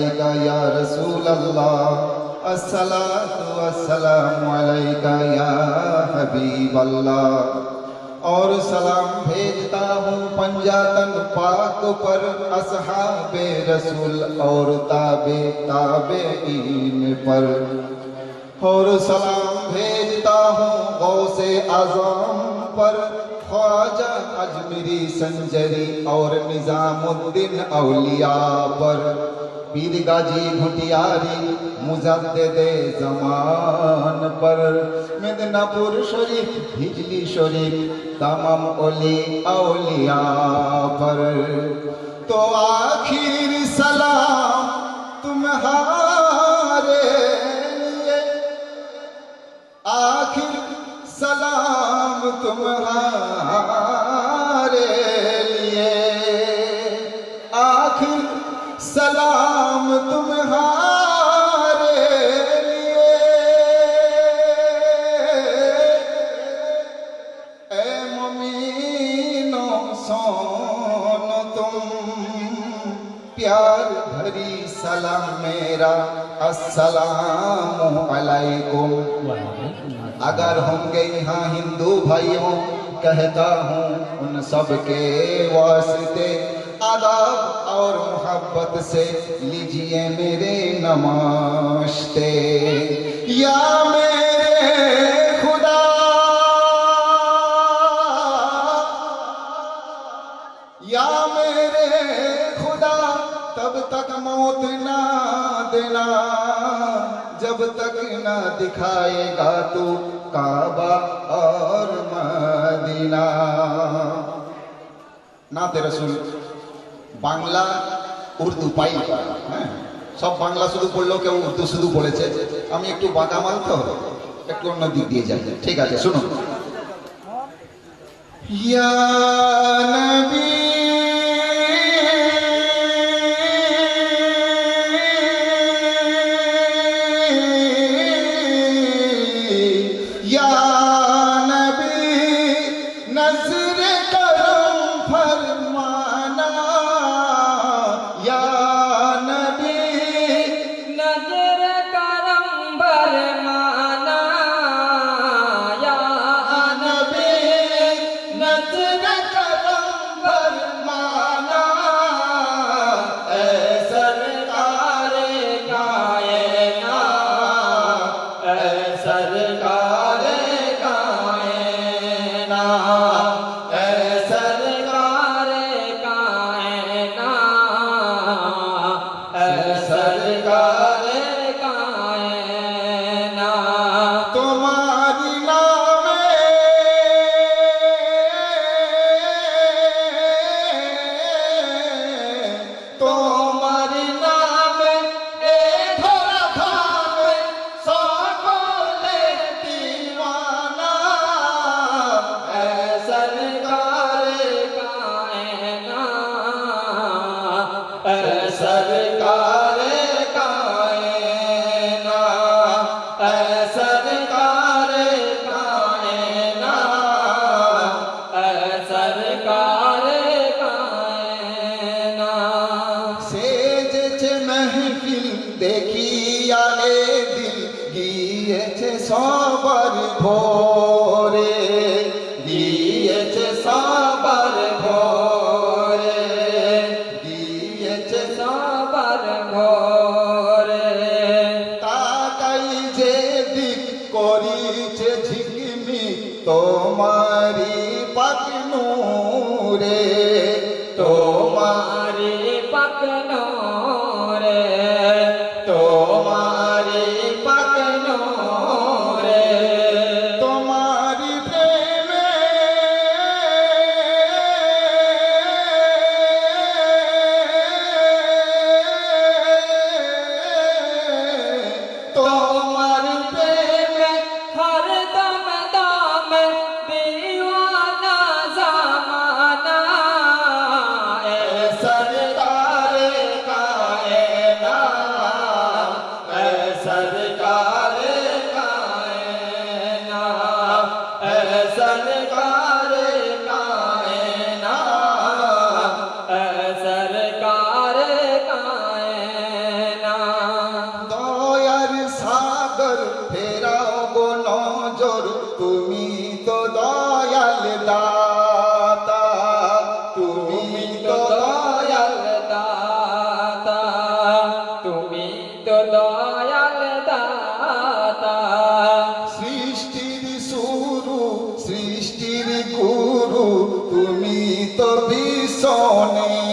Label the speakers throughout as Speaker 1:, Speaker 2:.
Speaker 1: عليك يا رسول الله. الصلاة والسلام عليك يا حبيب الله. اور سلام بھیجتا ہوں پنجاتن پاک پر اصحاب رسول اور تابع تابعین پر. اور سلام بھیجتا ہوں غوث اعظم پر. خواجہ اجمیری سنجری اور نظام الدین اولیاء پر. پیر گاجی بھٹیاری مجدد زمان پر مدنہ پور شریف ہجلی شریف تمام اولی اولیاء پر تو آخر سلام تمہارے لیے آخر سلام تمہارے لیے آخر سلام تمہارے لیے۔ اے مومینوں سون تم۔ پیار بھری سلام میرا۔ السلام علیکم۔ اگر ہوں گے یہاں ہندو بھائیوں، کہتا ہوں ان سب کے واسطے آداب اور محبت سے لیجیے میرے نماشتے۔ یا میرے خدا۔ یا میرے خدا، تب تک موت نہ دینا۔ جب تک نہ دکھائے گا تو کعبہ اور مدینہ۔ نعت رسول۔ বাংলা উর্দু পাই হ্যাঁ সব বাংলা শুধু পড়লেও কেউ উর্দু শুধু পড়েছে। আমি একটু বাঁকামাল তো, একটু অন্য দিক দিয়ে যাই। ঠিক আছে, শুনুন। ইয়া নবী
Speaker 2: Oh. morning.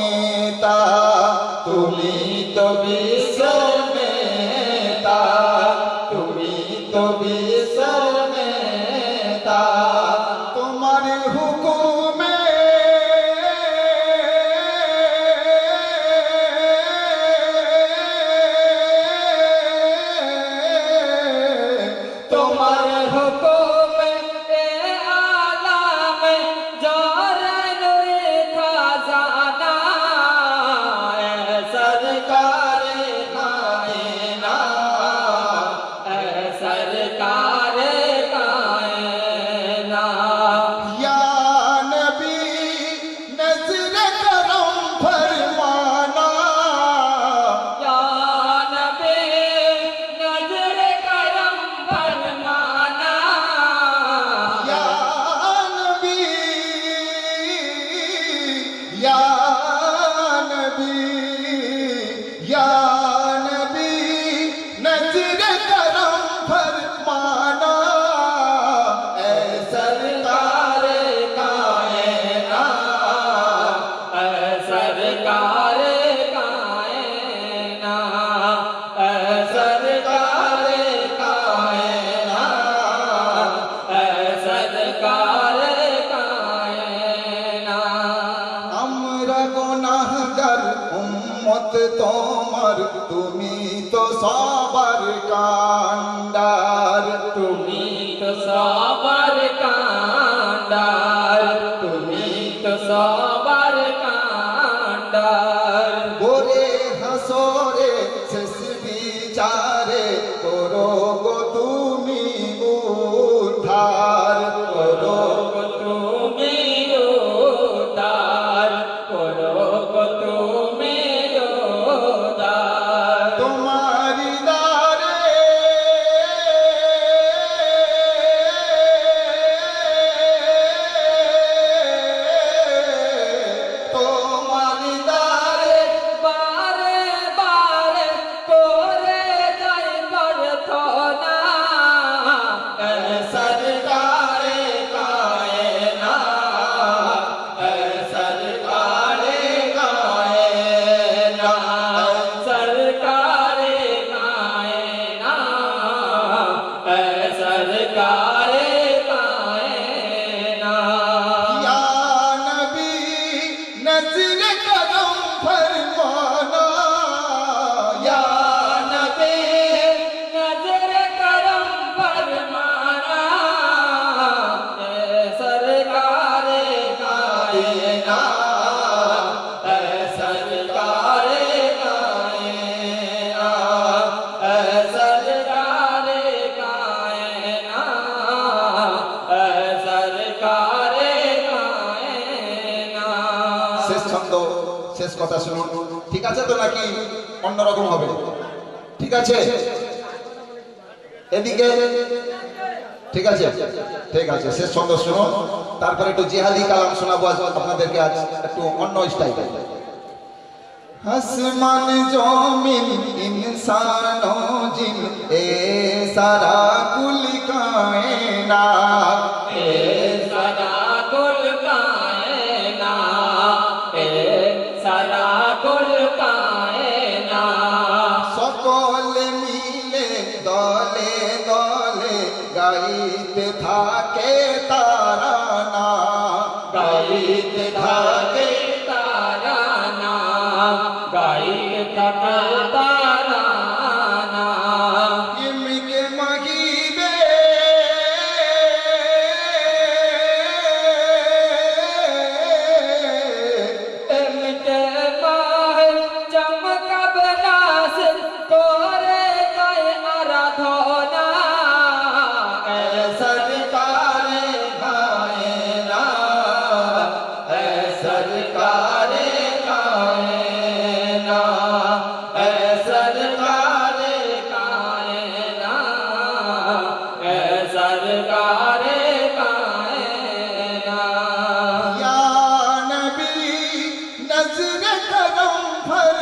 Speaker 2: কান্ডার
Speaker 1: তুমি তো
Speaker 2: সা কথা শুনুন ঠিক আছে তো নাকি? অন্যরকম হবে। ঠিক আছে? এদিকে। ঠিক আছে? ঠিক আছে, শেষ ছন্দ শুনুন তারপরে একটু জিহাদি কালাম শোনাবো আজ আপনাদেরকে আজ একটু অন্য স্টাইল। আসমান, জমিন, ইনসান জিন, এ সারা কুল কায়না
Speaker 1: দলে দলে
Speaker 2: গাইতে থাকে তারা না। গাইতে থাকে کا